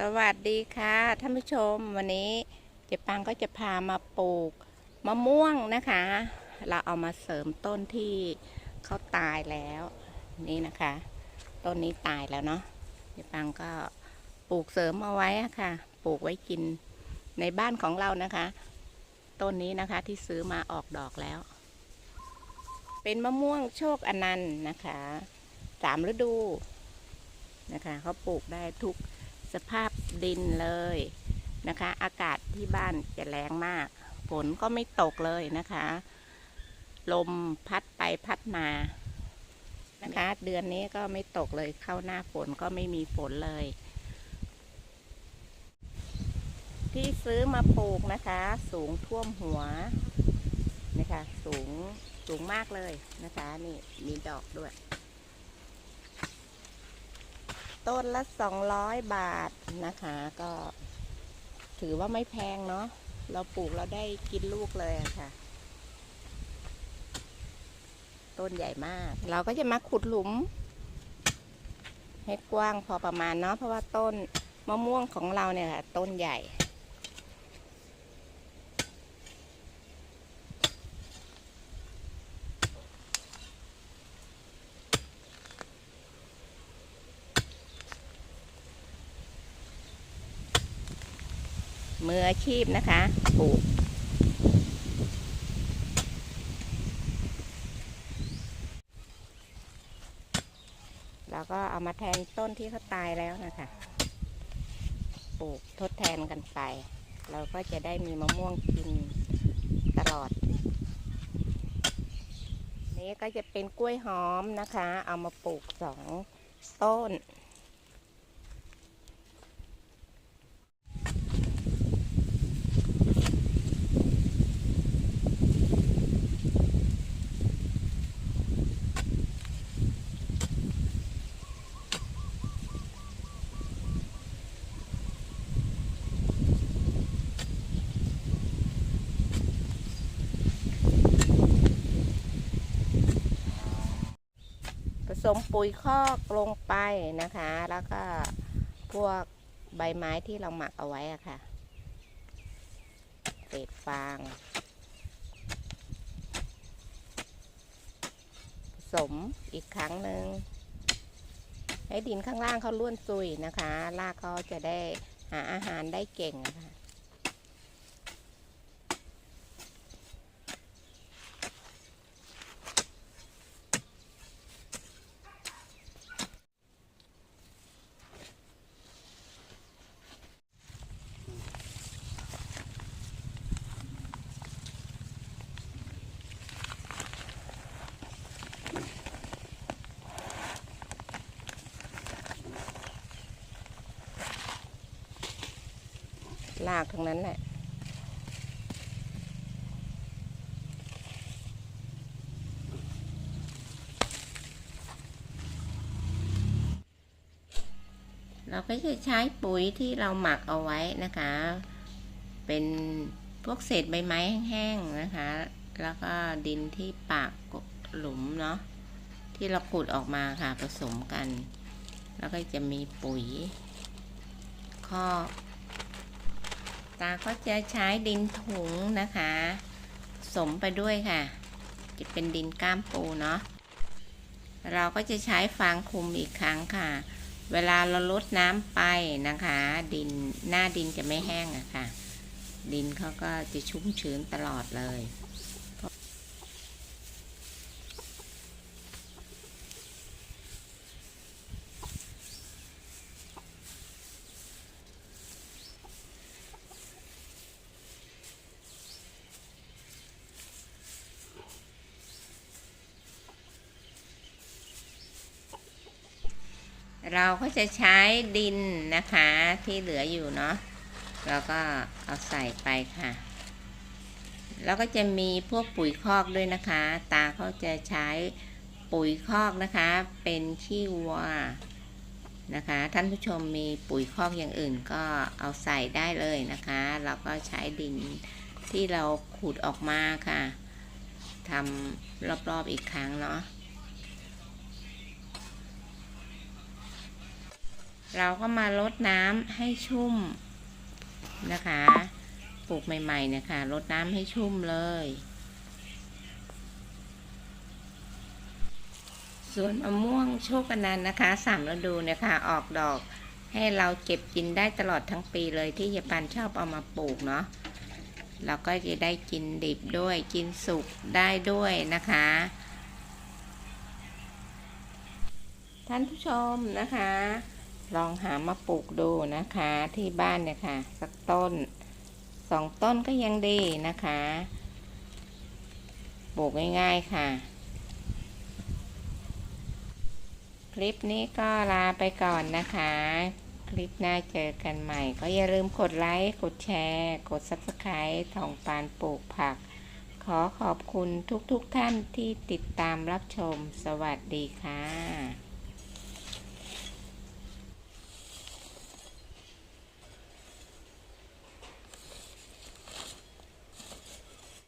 สวัสดีค่ะท่านผู้ชมวันนี้เจ๊ปังก็จะพามาปลูกมะม่วงนะคะ เราเอามาเสริมต้นที่เขาตายแล้วนี่นะคะ ต้นนี้ตายแล้วเนาะเจ๊ปังก็ปลูกเสริมเอาไว้ค่ะ ปลูกไว้กินในบ้านของเรานะคะ ต้นนี้นะคะที่ซื้อมาออกดอกแล้ว เป็นมะม่วงโชคอนันต์นะคะสามฤดูนะคะเขาปลูกได้ทุก สภาพดินเลยนะคะ อากาศที่บ้านจะแรงมาก ฝนก็ไม่ตกเลยนะคะ ลมพัดไปพัดมานะคะ เดือนนี้ก็ไม่ตกเลยเข้าหน้าฝนก็ไม่มีฝนเลย ที่ซื้อมาปลูกนะคะ สูงท่วมหัวนะคะ สูงสูงมากเลยนะคะ นี่มีดอกด้วย ต้นละสองร้อยบาทนะคะ ก็ ถือว่าไม่แพงเนาะเราปลูกเราได้กินลูกเลยะค่ะ ต้นใหญ่มาก เราก็จะมาขุดหลุม ให้กว้างพอประมาณเนาะเพราะว่าต้นมะม่วงของเราเนี่ยค่ะ ต้นใหญ่ มืออาชีพนะคะปลูกแล้วก็เอามาแทนต้นที่เขาตายแล้วนะคะ ปลูกทดแทนกันไป เราก็จะได้มีมะม่วงกินตลอด นี้ก็จะเป็นกล้วยหอมนะคะ เอามาปลูกสองต้น มปุ๋ยคอกลงไปนะคะ แล้วก็พวกใบไม้ที่เราหมักเอาไว้อะค่ะเศษฟาง ผสมอีกครั้งหนึ่งให้ดินข้างล่างเขาล้วนซุยนะคะรากเขาจะได้หาอาหารได้เก่งนะคะ ลากทั้งนั้นแหละ เราก็จะใช้ปุ๋ยที่เราหมักเอาไว้นะคะ เป็นพวกเศษใบไม้แห้งๆนะคะ แล้วก็ดินที่ปากหลุมเนาะที่เราขุดออกมาค่ะผสมกัน แล้วก็จะมีปุ๋ยข้อ ตาก็จะใช้ดินถุงนะคะ สมไปด้วยค่ะ จะเป็นดินก้ามปูเนาะเราก็จะใช้ฟางคุมอีกครั้งค่ะ เวลาเราลดน้ำไปนะคะ ดินหน้าดินจะไม่แห้งอะค่ะ ดินเขาก็จะชุ่มชื้นตลอดเลย เราก็จะใช้ดินนะคะที่เหลืออยู่เนาะเราก็เอาใส่ไปค่ะ แล้วก็จะมีพวกปุ๋ยคอกด้วยนะคะ ตาเขาจะใช้ปุ๋ยคอกนะคะ เป็นขี้วัวนะคะ ท่านผู้ชมมีปุ๋ยคอกอย่างอื่นก็เอาใส่ได้เลยนะคะ เราก็ใช้ดินที่เราขุดออกมาค่ะทำรอบๆอีกครั้งเนาะ เราก็มาลดน้ำให้ชุ่มนะคะ ปลูกใหม่ๆเนี่ยค่ะลดน้ำให้ชุ่มเลย ส่วนมะม่วงโชคอนันต์นะคะสามฤดูเนี่ยค่ะออกดอกให้เราเก็บกินได้ตลอดทั้งปีเลยที่ยายปันชอบเอามาปลูกเนาะเราก็จะได้กินดิบด้วยกินสุกได้ด้วยนะคะ ท่านผู้ชมนะคะ ลองหามาปลูกดูนะคะที่บ้านเนี่ยค่ะ สักต้นสองต้นก็ยังดีนะคะ ปลูกง่ายๆค่ะ คลิปนี้ก็ลาไปก่อนนะคะ คลิปหน้าเจอกันใหม่ ก็อย่าลืมกดไลค์ กดแชร์ กด Subscribe ทองปานปลูกผัก ขอขอบคุณทุกๆทท่านที่ติดตามรับชม สวัสดีค่ะ